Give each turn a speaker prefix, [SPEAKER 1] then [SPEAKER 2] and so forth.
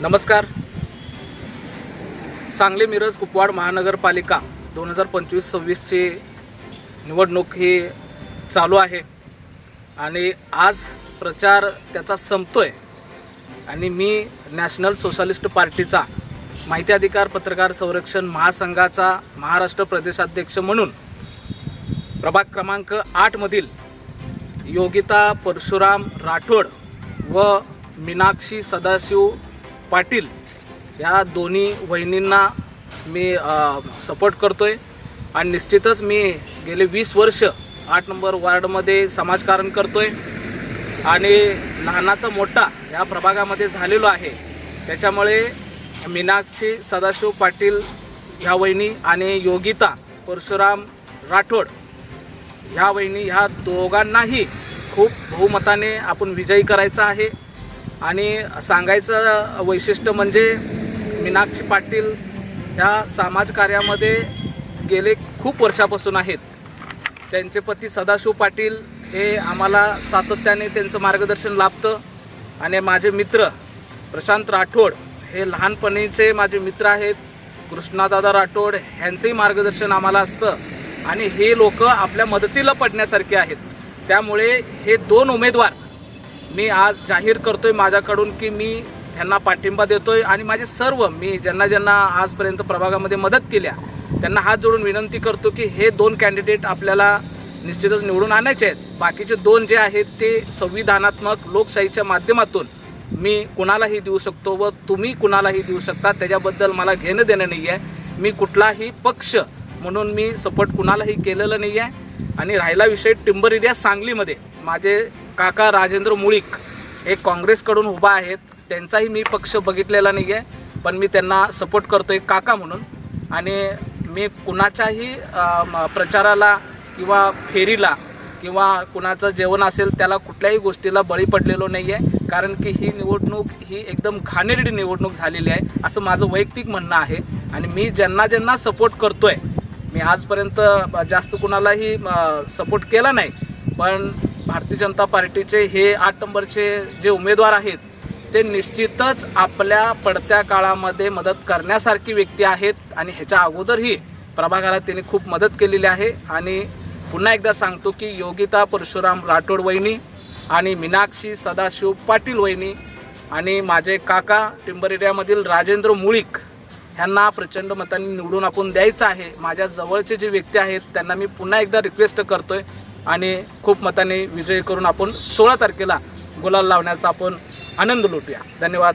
[SPEAKER 1] नमस्कार. सांगली मिरज कुपवाड महानगरपालिका दोन हजार पंचवीस सव्वीसची निवडणूक ही चालू आहे. आणि आज प्रचार त्याचा संपतो आहे आणि मी नॅशनल सोशलिस्ट पार्टीचा माहिती अधिकार पत्रकार संरक्षण महासंघाचा महाराष्ट्र प्रदेशाध्यक्ष म्हणून प्रभाग क्रमांक आठमधील योगिता परशुराम राठोड व मीनाक्षी सदाशिव पाटील या दोन्ही वहिनींना मी सपोर्ट करतो आहे आणि निश्चितच मी गेले वीस वर्ष आठ नंबर वार्डमध्ये समाजकारण करतो आहे आणि लहानाचा मोठा या प्रभागामध्ये झालेलो आहे. त्याच्यामुळे मीनाक्षी सदाशिव पाटील ह्या वहिनी आणि योगिता परशुराम राठोड ह्या वहिनी ह्या दोघांनाही खूप बहुमताने आपण विजयी करायचा आहे. आणि सांगायचं वैशिष्ट्य म्हणजे मीनाक्षी पाटील ह्या समाजकार्यामध्ये गेले खूप वर्षापासून आहेत. त्यांचे पती सदाशिव पाटील हे आम्हाला सातत्याने त्यांचं मार्गदर्शन लाभतं आणि माझे मित्र प्रशांत राठोड हे लहानपणीचे माझे मित्र आहेत. कृष्णादादा राठोड ह्यांचंही मार्गदर्शन आम्हाला असतं आणि हे लोक आपल्या मदतीला पडण्यासारखे आहेत. त्यामुळे हे दोन उमेदवार मी आज जाहीर करतोय माझ्याकडून की मी ह्यांना पाठिंबा देतोय आणि माझे सर्व मी ज्यांना ज्यांना आजपर्यंत प्रभागामध्ये मदत केल्या त्यांना हात जोडून विनंती करतो की हे दोन कॅन्डिडेट आपल्याला निश्चितच निवडून आणायचे आहेत. बाकीचे दोन जे आहेत ते संविधानात्मक लोकशाहीच्या माध्यमातून मी कुणालाही देऊ शकतो व तुम्ही कुणालाही देऊ शकता त्याच्याबद्दल मला घेणं देणं नाही आहे मी कुठलाही पक्ष म्हणून मी सपोर्ट कुणालाही केलेलं नाही आहे आणि राहिला विषय टिंबर एरिया सांगलीमध्ये. माझे काका राजेंद्र मुळीक हे काँग्रेसकडून उभा आहेत. त्यांचाही मी पक्ष बघितलेला नाही आहे पण मी त्यांना सपोर्ट करतो आहे काका म्हणून. आणि मी कुणाच्याही प्रचाराला किंवा फेरीला किंवा कुणाचं जेवण असेल त्याला कुठल्याही गोष्टीला बळी पडलेलो नाही आहे कारण की ही निवडणूक ही एकदम घाणेरडी निवडणूक झालेली आहे असं माझं वैयक्तिक म्हणणं आहे. आणि मी ज्यांना ज्यांना सपोर्ट करतो आहे मी आजपर्यंत जास्त कुणालाही सपोर्ट केला नाही. पण भारतीय जनता पार्टीचे हे आठ नंबरचे जे उमेदवार आहेत ते निश्चितच आपल्या पडत्या काळामध्ये मदत करण्यासारखी व्यक्ती आहेत आणि ह्याच्या अगोदरही प्रभागाला त्यांनी खूप मदत केलेली आहे. आणि पुन्हा एकदा सांगतो की योगिता परशुराम राठोड वहिनी आणि मीनाक्षी सदाशिव पाटील वहिनी आणि माझे काका टिंबर एरियामधील राजेंद्र मुळीक ह्यांना प्रचंड मतांनी निवडून आपण द्यायचं आहे. माझ्या जवळचे जे व्यक्ती आहेत त्यांना मी पुन्हा एकदा रिक्वेस्ट करतोय आणि खूप मताने विजय करून आपण सोळा तारखेला गुलाल लावण्याचा आपण आनंद लुटूया. धन्यवाद.